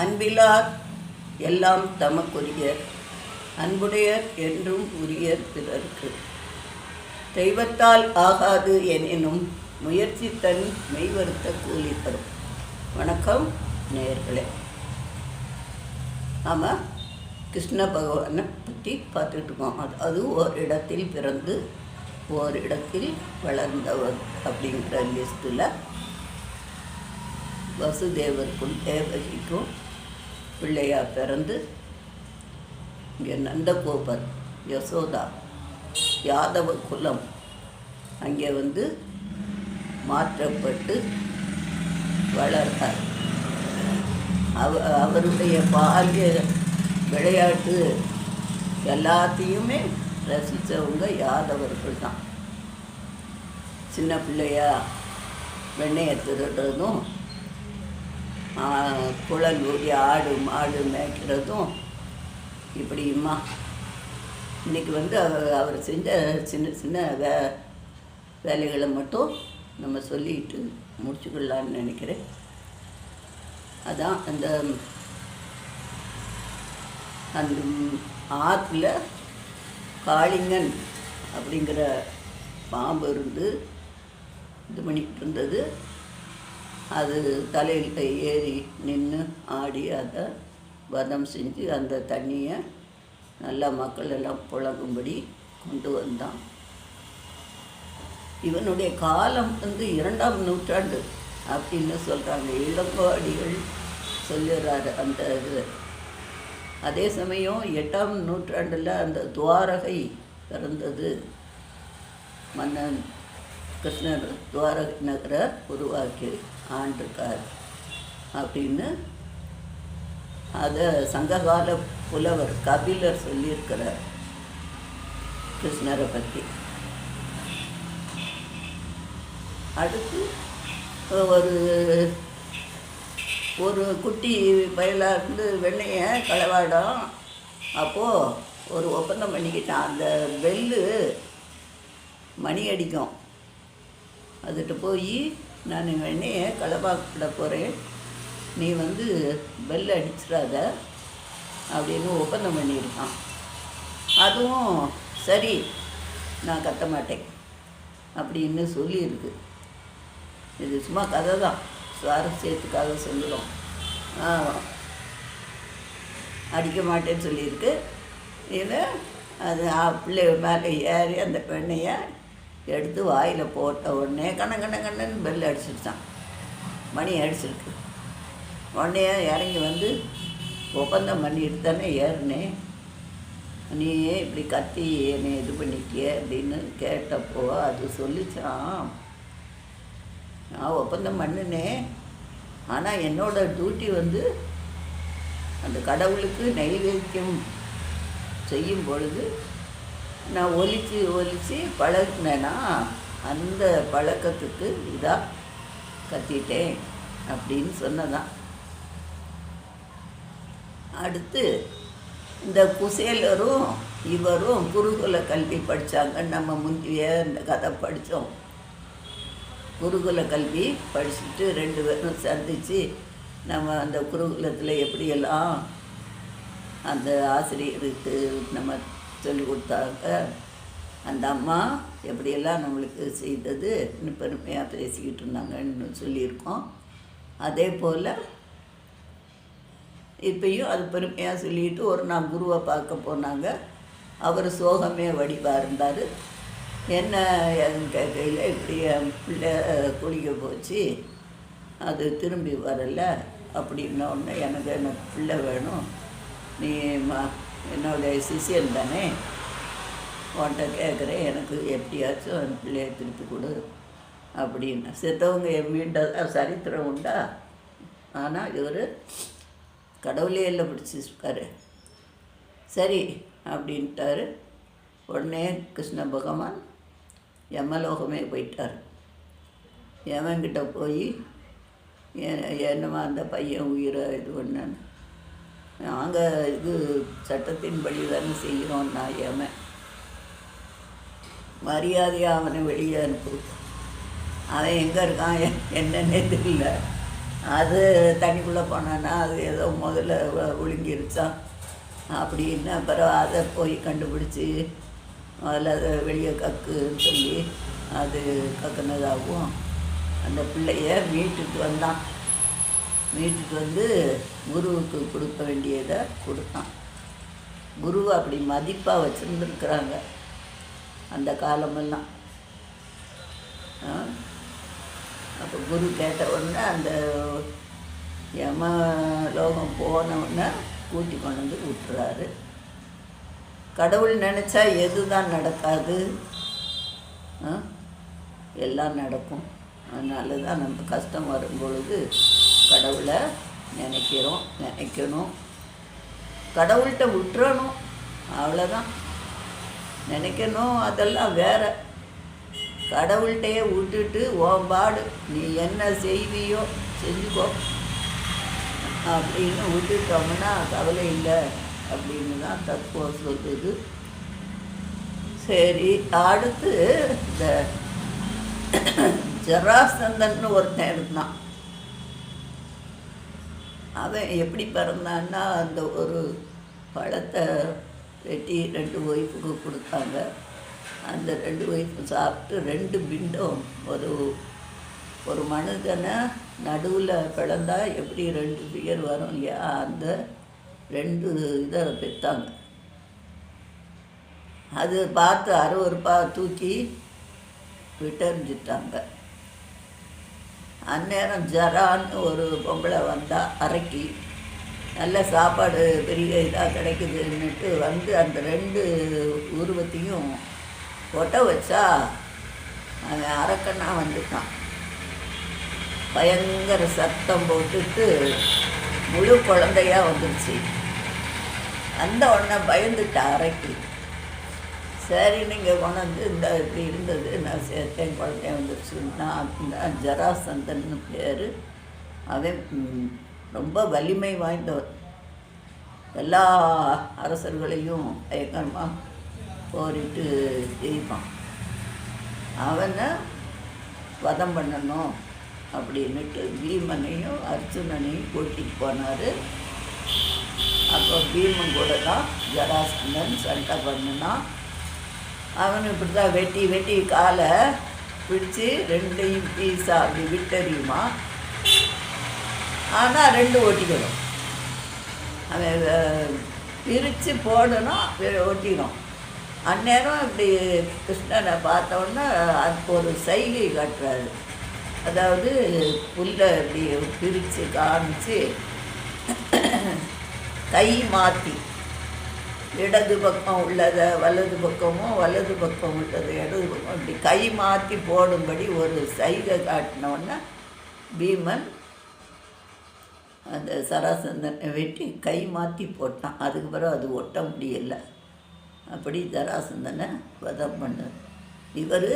அன்பிலார் எல்லாம் தமக்குரியர் அன்புடையர் என்றும் உரியர் பிறர்க்கு. தெய்வத்தால் ஆகாது எனினும் முயற்சி தன் மெய்வருத்த கூலி தரும் வணக்கம் நேர்களே ஆமாம் கிருஷ்ண பகவானை பற்றி பார்த்துட்டு இருக்கோம். அது அது ஒரு இடத்தில் பிறந்து ஓர் இடத்தில் வளர்ந்தவர் அப்படிங்கிற லிஸ்ட்டில் வசுதேவருக்கும் தேவகிக்கும் பிள்ளையாக பிறந்து இங்கே நந்தகோபர் யசோதா யாதவ குலம் அங்கே வந்து மாற்றப்பட்டு வளர்ந்தார் அவ அவருடைய பால்ய விளையாட்டு எல்லாத்தையுமே ரசித்தவங்க யாதவர்கள் தான். சின்ன பிள்ளையா வெண்ணையை திருடுறதும் குழல் ஊதி ஆடு மாடு மேய்க்கிறதும் இப்படியுமா இன்றைக்கி வந்து அவர் அவர் செஞ்ச சின்ன சின்ன வே வேலைகளை மட்டும் நம்ம சொல்லிட்டு முடிச்சுக்கலான்னு நினைக்கிறேன். அதான் அந்த அந்த ஆற்றுல காளிங்கன் அப்படிங்கிற பாம்பு இருந்து இது பண்ணிக்கிட்டு இருந்தது. அது தலையில் ஏறி நின்று ஆடி அதை வதம் செஞ்சு அந்த தண்ணியை நல்லா மக்கள் எல்லாம் புழங்கும்படி கொண்டு வந்தான். இவனுடைய காலம் வந்து இரண்டாம் நூற்றாண்டு அப்படின்னு சொல்கிறாங்க இளங்கோடிகள் சொல்லுறாரு அந்த இது. அதே சமயம் எட்டாம் நூற்றாண்டில் அந்த துவாரகை பிறந்தது. மன்னன் கிருஷ்ணர் துவாரகை நகரை உருவாக்கி ஆண்டிருக்கார். அப்படின்னு அதை சங்ககால புலவர் கபிலர் சொல்லியிருக்கிறார் கிருஷ்ணரை பற்றி அடுத்து ஒரு ஒரு குட்டி பயலாக இருந்து வெண்ணையை களவாடும். அப்போது ஒரு ஒப்பந்தம் பண்ணிக்கிட்டான். அந்த பெல்லு மணி அடிக்கும். அதுட்டு போய் நான் எங்கள் வெண்ணையை களவாக்கிட போகிறேன் நீ வந்து பெல் அடிச்சிடாத. அப்படின்னு ஒப்பந்தம் பண்ணியிருக்கான். அதுவும் சரி நான் கத்த மாட்டேன். அப்படின்னு சொல்லியிருக்கு. இது சும்மா கதை தான் சுவாரஸ்யத்துக்காக சொல்லுறோம். அடிக்க மாட்டேன்னு சொல்லியிருக்கு. இது அது ஆ, பிள்ளை மேலே ஏறி அந்த பெண்ணையை எடுத்து வாயில் போட்ட உடனே கண்ண கண்ண கண்ணன்னு பெல் அடிச்சிருச்சான் மணி அடிச்சிருக்கு உடனே இறங்கி வந்து ஒப்பந்தம் பண்ணிட்டு தானே ஏறினேன் நீ இப்படி கத்தி என்னை இது பண்ணிட்டியே அப்படின்னு கேட்டப்போ அது சொல்லிச்சான் நான் ஒப்பந்தம் பண்ணினேன் ஆனால் என்னோட டியூட்டி வந்து அந்த கடவுளுக்கு நைவேத்தியம் செய்யும் பொழுது நான் ஒலிச்சு ஒலிச்சு பழகினேன்னா அந்த பழக்கத்துக்கு இதாக கத்திட்டேன் அப்படின்னு சொன்னதான். அடுத்து இந்த குசேலரும் இவரும் குருகுல கல்வி படித்தாங்க நம்ம முந்திய இந்த கதை படித்தோம் குருகுல கல்வி படிச்சுட்டு ரெண்டு பேரும் சந்தித்து நம்ம அந்த குருகுலத்தில் எப்படியெல்லாம் அந்த ஆசிரியருக்கு நம்ம சொல்லி கொடுத்தாங்க. அந்த அம்மா எப்படியெல்லாம் நம்மளுக்கு செய்தது இன்னும் பெருமையாக பேசிக்கிட்டு இருந்தாங்கன்னு சொல்லியிருக்கோம். அதே போல் இப்பயும் அது பெருமையாக சொல்லிட்டு ஒரு நாள் குருவை பார்க்க போனாங்க. அவர் சோகமே வடிவாக இருந்தார் என்ன கையில் கேட்கையில் இப்படி என் பிள்ளை குளிக்க போச்சு அது திரும்பி வரலை. அப்படின்ன உடனே எனக்கு எனக்கு பிள்ளை வேணும் நீ என்னுடைய சிஷியன் தானே? உன்ட்ட கேட்குறேன் எனக்கு எப்படியாச்சும் அந்த பிள்ளையை திருப்பி கொடு அப்படின்னு. செத்தவங்க மீண்டதா சரித்திரம் உண்டா? ஆனால் இவர் கடவுளே இல்லை பிடிச்சிருக்காரு. சரி அப்படின்ட்டாரு. உடனே கிருஷ்ண பகவான் யமலோகமே போயிட்டார். யமன்கிட்ட போய் "ஏ- அந்த பையன் உயிரை இது பண்ணேன்னு நாங்கள் இது சட்டத்தின்படி தானே செய்கிறோம் நான் மரியாதையாக அவனை வெளியே அனுப்பு. அவன் எங்கே இருக்கான் என்னன்னே தெரியல. அது தண்ணிக்குள்ளே போனான்னா அது ஏதோ முதல்ல வ- அப்படின்னு அப்புறம் அதை போய் கண்டுபிடிச்சி முதல்ல அதை வெளியே கக்குன்னு சொல்லி அது கக்குனதாகவும் அந்த பிள்ளைய மீட்டுட்டு வந்தான். மீட்டுட்டு வந்து குருவுக்கு கொடுக்க வேண்டியதை கொடுத்தான். குருவை அப்படி மதிப்பாக வச்சுருந்துருக்குறாங்க. அந்த காலமெல்லாம். அப்போ குரு கேட்ட உடனே அந்த யம லோகம் போன உடனே கூட்டி கொண்டு வந்து விட்டுறாரு. கடவுள் நினச்சா எது தான் நடக்காது எல்லாம் நடக்கும். அதனால தான் நம்ம கஷ்டம் வரும் பொழுது கடவுளை நினைக்கிறோம் நினைக்கணும். கடவுள்கிட்ட விட்டுறணும் அவ்வளோதான் நினைக்கணும் அதெல்லாம் வேற. கடவுள்கிட்டையே விட்டுட்டு உன் பாடு நீ என்ன செய்வியோ செஞ்சுக்கோ. அப்படின்னு விட்டுட்டோம்னா கவலை இல்லை அப்படின்னு தான் தத்துவம் சொல்லுது. சரி அடுத்து இந்த ஜராசந்தன் ஒருத்தன் இருந்தான். அவன் எப்படி பிறந்தான்னா அந்த ஒரு பழத்தை வெட்டி ரெண்டு ஒய்ஃபுக்கு கொடுத்தாங்க. அந்த ரெண்டு ஒய்ஃபு சாப்பிட்டு ரெண்டு பிண்டம். ஒரு ஒரு மனிதனை நடுவில் பிளந்தா எப்படி ரெண்டு பியர் வரும்? இல்லையா அந்த ரெண்டு இதை பெற்றாங்க அது பார்த்து அருவருப்பா தூக்கி விட்டறிஞ்சிட்டாங்க. அந்நேரம் ஜரான்னு ஒரு பொம்பளை வந்தால் அரைக்கி. நல்ல சாப்பாடு பெரிய இதாக கிடைக்குதுன்னுட்டு வந்து அந்த ரெண்டு உருவத்தையும் ஒட்ட வச்சா அவன் அரக்கனா வந்துட்டான். பயங்கர சத்தம் போட்டுட்டு முழு குழந்தையா வந்துருச்சு. அந்த உடனே பயந்துட்டா அரைக்கி. சரி நீங்கள் கொண்டாந்து இந்த இப்படி இருந்தது நான் சேர்த்தேன் குழந்தைய வந்துருச்சு. நான் ஜராசந்தன்னு பேர். அவன் ரொம்ப வலிமை வாய்ந்தவர். எல்லா அரசர்களையும் பயங்கரமாக போரிட்டு ஜெயிப்பான். அவனை வதம் பண்ணணும் அப்படின்னுட்டு பீமனையும் அர்ஜுனனையும் கூட்டிகிட்டு போனார். அப்போ பீமன் கூட தான் ஜராசந்தன் சண்டை பண்ணினான். அவனு இப்படி தான் வெட்டி வெட்டி காலை பிடிச்சி ரெண்டையும் பீஸா அப்படி விட்டறியுமா ஆனால் ரெண்டு ஒட்டிக்கணும். அவன் பிரித்து போடணும் ஒட்டிக்கணும். அந்நேரம் இப்படி கிருஷ்ணனை பார்த்தோன்னா அதுக்கு ஒரு சைகை காட்டுறாரு. அதாவது புல்லை இப்படி பிரித்து காமிச்சு கை மாற்றி இடது பக்கம் உள்ளதை வலது பக்கமும் வலது பக்கம் உள்ளது இடது பக்கம் இப்படி கை மாற்றி போடும்படி ஒரு சைகை காட்டினோன்னா பீமன் அந்த சராசந்தனை வெட்டி கை மாற்றி போட்டான். அதுக்கு பிறகு அது ஒட்ட முடியல. அப்படி ஜராசந்தனை வதம் பண்ணார் இவர்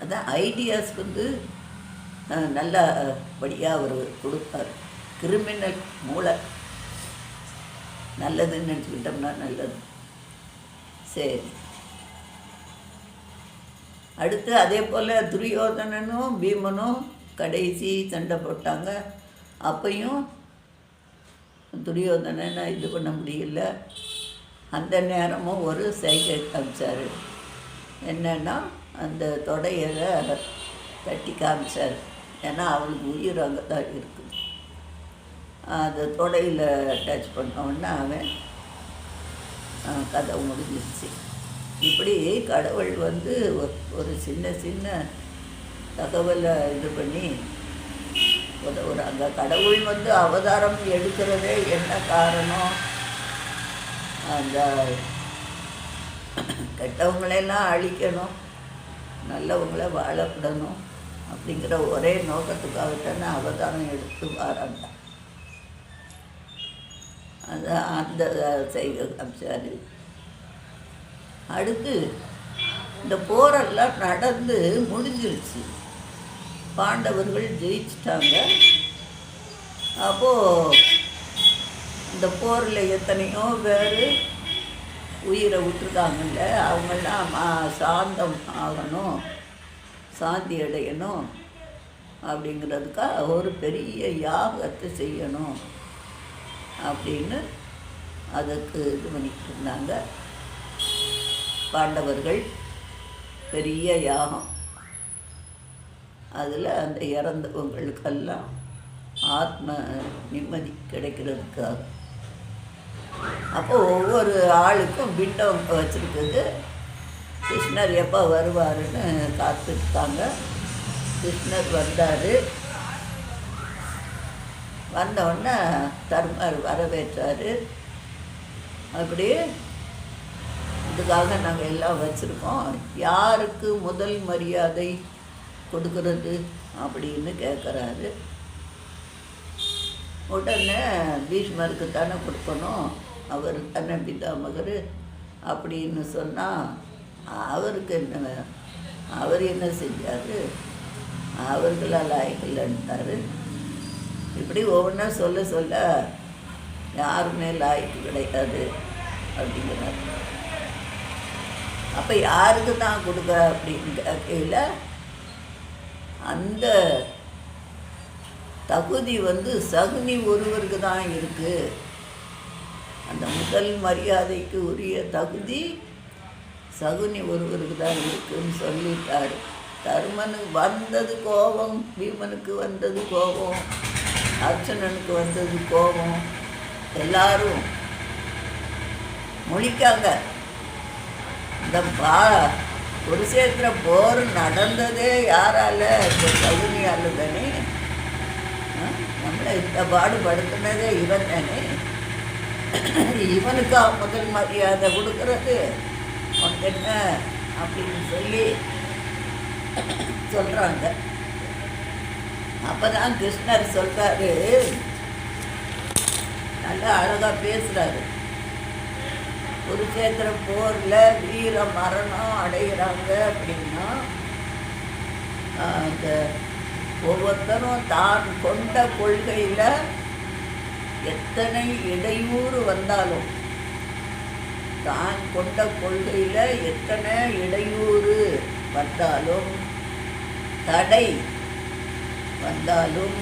அதான் ஐடியாஸ் வந்து நல்லா நல்லபடியாக அவர் கொடுப்பார். கிரிமினல் மூளை. நல்லதுன்னு நினச்சிக்கிட்டோம்னா நல்லது. சரி அடுத்து அதே போல் துரியோதனனும் பீமனும் கடைசி சண்டை போட்டாங்க. அப்பையும் துரியோதனனை இது பண்ண முடியல. அந்த நேரமும் ஒரு சைகை காமிச்சார். என்னன்னா அந்த தொடையில தட்டி காமிச்சார். ஏன்னா அவளுக்கு உயிர் அங்கே தான் இருக்குது அந்த தொடையில் டச் பண்ண அவன் கதை முடிஞ்சிருச்சு. இப்படி கடவுள் வந்து ஒரு- சின்ன சின்ன தகவலை இது பண்ணி ஒரு அந்த கடவுள் வந்து அவதாரம் எடுக்கிறதே என்ன காரணம்? அந்த கெட்டவங்களெல்லாம் அழிக்கணும் நல்லவங்கள வாழப்படணும் அப்படிங்கிற ஒரே நோக்கத்துக்காகத்தானே அவதாரம் எடுத்து வராங்க. அது அந்த செய்ய காமிச்சாரு அடுத்து இந்த போரெல்லாம் நடந்து முடிஞ்சிருச்சு. பாண்டவர்கள் ஜெயிச்சிட்டாங்க. அப்போது இந்த போரில் எத்தனையோ பேர் உயிரை விட்டுருக்காங்கல்ல அவங்கெல்லாம் சாந்தம் ஆகணும் சாந்தி அடையணும் அப்படிங்கிறதுக்காக ஒரு பெரிய யாகத்தை செய்யணும். அப்படின்னு அதுக்கு இது பண்ணிட்டு இருந்தாங்க பாண்டவர்கள் பெரிய யாகம். அதில் அந்த இறந்தவங்களுக்கெல்லாம் ஆத்ம நிம்மதி கிடைக்கிறதுக்காக. அப்போ ஒவ்வொரு ஆளுக்கும் பிண்டம் வச்சுருக்குது. கிருஷ்ணர் எப்போ வருவாருன்னு காத்துட்டாங்க கிருஷ்ணர் வந்தார். வந்தவுடனே தர்மர் வரவேற்றார். அப்படி இதுக்காக நாங்கள் எல்லாம் வச்சுருக்கோம். யாருக்கு முதல் மரியாதை கொடுக்கறது அப்படின்னு கேட்குறாரு உடனே பீஷ்மருக்கு தானே கொடுக்கணும். அவர் தானே பிதாமகர் அப்படின்னு சொன்னால் அவருக்கு என்ன அவர் என்ன செஞ்சார்? அவர்களால் லாய்க்கலன்ட்டார் இப்படி ஒவ்வொன்றா சொல்ல சொல்ல யாருமே லாய்க்கு கிடையாது அப்படிங்கிறார். அப்போ யாருக்கு தான் கொடுக்க அப்படின்னு கேட்கையில் அந்த தகுதி வந்து சகுனி ஒருவருக்கு தான் இருக்குது அந்த முதல் மரியாதைக்கு உரிய தகுதி சகுனி ஒருவருக்கு தான் இருக்குன்னு சொல்லிட்டாரு. தருமனுக்கு வந்தது கோபம் பீமனுக்கு வந்தது கோபம். அர்ச்சனனுக்கு வந்தது கோபம். எல்லாரும் முழிக்காங்க. இந்த பா குருஷேத்திர போர் நடந்ததே யாரால? இந்த சகுனியால தானே நம்மளை இந்த பாடுபடுத்தினதே இவன் தானே. இவனுக்கா முதல் மரியாதை கொடுக்கறது. உனக்கு என்ன? அப்படின்னு சொல்லி சொல்கிறாங்க அப்பதான் கிருஷ்ணர் சொல்றாரு. நல்லா அழகாக பேசுகிறாரு குருச்சேத்திர போரில் வீர மரணம் அடைகிறாங்க அப்படின்னா அந்த ஒவ்வொருத்தரும் தான் கொண்ட கொள்கையில் எத்தனை இடையூறு வந்தாலும் தான் கொண்ட கொள்கையில் எத்தனை இடையூறு வந்தாலும் தடை வந்தாலும்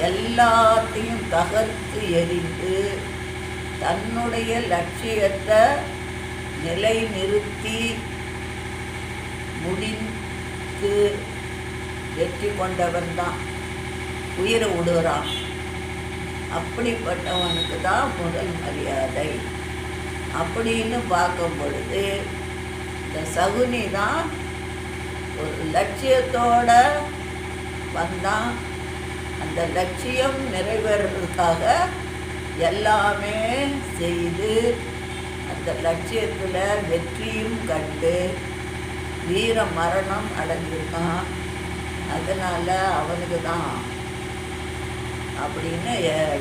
எல்லாத்தையும் தகர்த்து எறிந்து தன்னுடைய லட்சியத்தை நிலைநிறுத்தி முடித்து வெற்றி கொண்டவன் தான். உயிரை விடுகிறான் அப்படிப்பட்டவனுக்கு தான் முதல் மரியாதை. அப்படின்னு பார்க்கும் பொழுது இந்த சகுனி தான் ஒரு லட்சியத்தோட வந்தான் அந்த லட்சியம் நிறைவேறதுக்காக எல்லாமே செய்து அந்த லட்சியத்தில் வெற்றியும் கண்டு வீர மரணம் அடைஞ்சிருக்கான். அதனால் அவனுக்கு தான் அப்படின்னு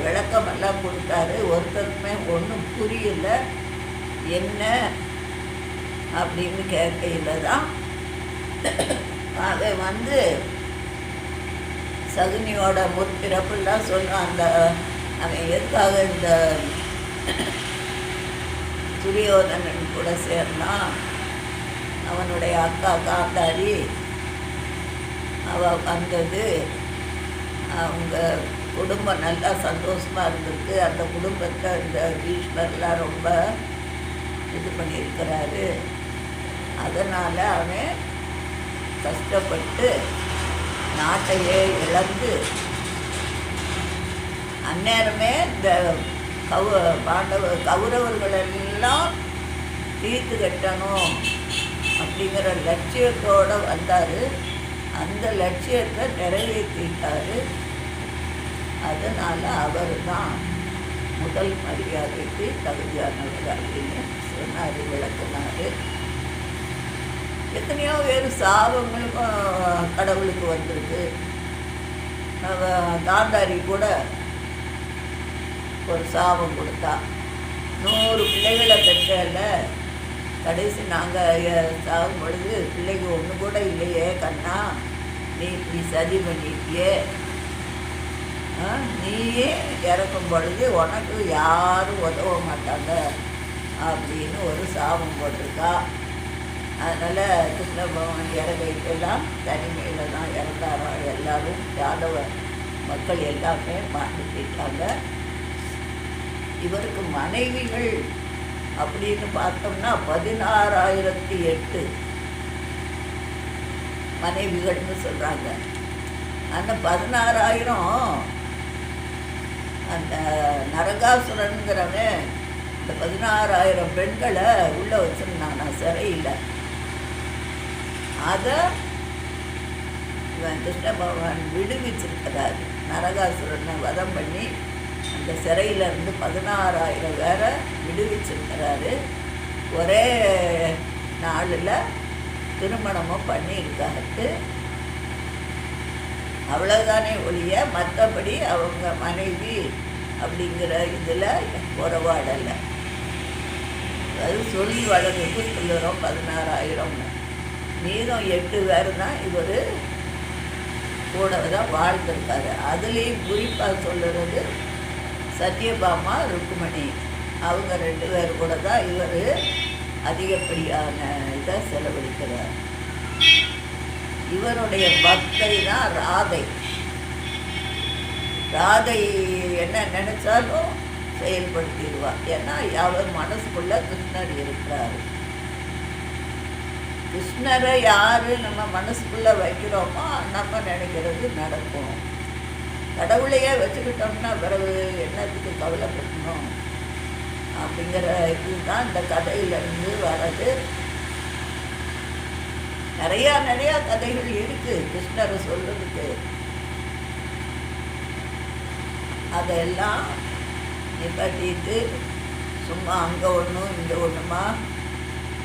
விளக்கமெல்லாம் கொடுத்தாரு. ஒருத்தருக்குமே ஒன்றும் புரியல. என்ன அப்படின்னு கேட்கையில் தான் அதை வந்து சகுனியோட முற்பிறப்புலாம் சொல்கிறான் அந்த அவன் எதுக்காக இந்த துரியோதனன் கூட சேர்ந்தான்? அவனுடைய அக்கா காந்தாரி அவ வந்தது அவங்க குடும்பம் நல்லா சந்தோஷமாக இருந்திருக்கு. அந்த குடும்பத்தை இந்த பீஷ்மர்லாம் ரொம்ப இது பண்ணியிருக்கிறாரு. அதனால் அவன் கஷ்டப்பட்டு நாட்டையே இழந்து அந்நேரமே இந்த கௌ பாண்டவ கௌரவர்கள் எல்லாம் தீர்த்து கட்டணும் அப்படிங்கிற லட்சியத்தோடு வந்தார். அந்த லட்சியத்தை நிறைவேற்றிட்டார். அதனால் அவர் தான் முதல் மரியாதைக்கு தகுதியானவர் அப்படின்னு சொன்னார் விளக்குனார். எத்தனையோ வேறு சாபங்களும் கடவுளுக்கு வந்திருக்கு. அவ காந்தாரி கூட ஒரு சாபம் கொடுத்தா. நூறு பிள்ளைகளை பெற்றல கடைசி நாங்கள் சாகும் பொழுது பிள்ளைக்கு ஒன்று கூட இல்லையே கண்ணா. நீ இப்படி சதி பண்ணிட்டியே. ஆ, நீயே இறக்கும் பொழுது உனக்கு யாரும் உதவ மாட்டாங்க. அப்படின்னு ஒரு சாபம் போட்டிருக்கா. அதனால் கிருஷ்ண பகவான் எல்லாம் தனிமையில் தான் இறந்தாரோ எல்லாரும் யாதவ மக்கள் எல்லாமே மாட்டிக்கிட்டாங்க. இவருக்கு மனைவிகள் அப்படின்னு பார்த்தோம்னா பதினாறாயிரத்தி எட்டு மனைவிகள்னு சொல்கிறாங்க அந்த பதினாறாயிரம் அந்த நரகாசுரனுங்கிறவன் இந்த பதினாறாயிரம் பெண்களை உள்ளே வச்சுருந்தான். நான் சிறையில். அதை இவன் கிருஷ்ண பகவான் விடுவிச்சிருக்கிறார். நரகாசுரனை வதம் பண்ணி அந்த சிறையிலேருந்து பதினாறாயிரம் பேரை விடுவிச்சிருக்கிறாரு. ஒரே நாளில் திருமணமும் பண்ணியிருக்காரு அவ்வளோதானே ஒழிய மற்றபடி அவங்க மனைவி அப்படிங்கிற இதில் உறவாடலை அது சொல்லி வளர்ந்துட்டு சொல்லுறோம் பதினாறாயிரம்னு மீதம் எட்டு பேர் தான் இவர் கூட தான் வாழ்ந்திருக்காரு. அதுலேயும் குறிப்பாக சொல்லுறது சத்யபாமா ருக்குமணி அவங்க ரெண்டு பேர் கூட தான் இவர் அதிகப்படியான இதை செலவழிக்கிறார். இவருடைய பக்தை தான் ராதை. ராதை என்ன நினைச்சாலும் செயல்படுத்திடுவார். ஏன்னா அவர் மனசுக்குள்ள கிருஷ்ணர் இருக்கிறாரு. கிருஷ்ணரை யாரு நம்ம மனசுக்குள்ளே வைக்கிறோமோ நம்ம நினைக்கிறது நடக்கும். கடவுளையே வச்சுக்கிட்டோம்னா பிறகு என்னத்துக்கு கவலைப்படணும்? அப்படிங்கிற இதுதான் இந்த கதையிலேருந்து வர்றது. நிறையா நிறையா கதைகள் இருக்குது கிருஷ்ணரை சொல்கிறதுக்கு அதெல்லாம் நிப்பாட்டிட்டு சும்மா அங்கே ஒன்றும் இங்கே ஒன்றுமா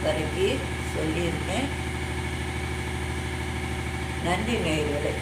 வரைக்கும் சொல்லியிருக்கேன். நன்றி நேயர்களே.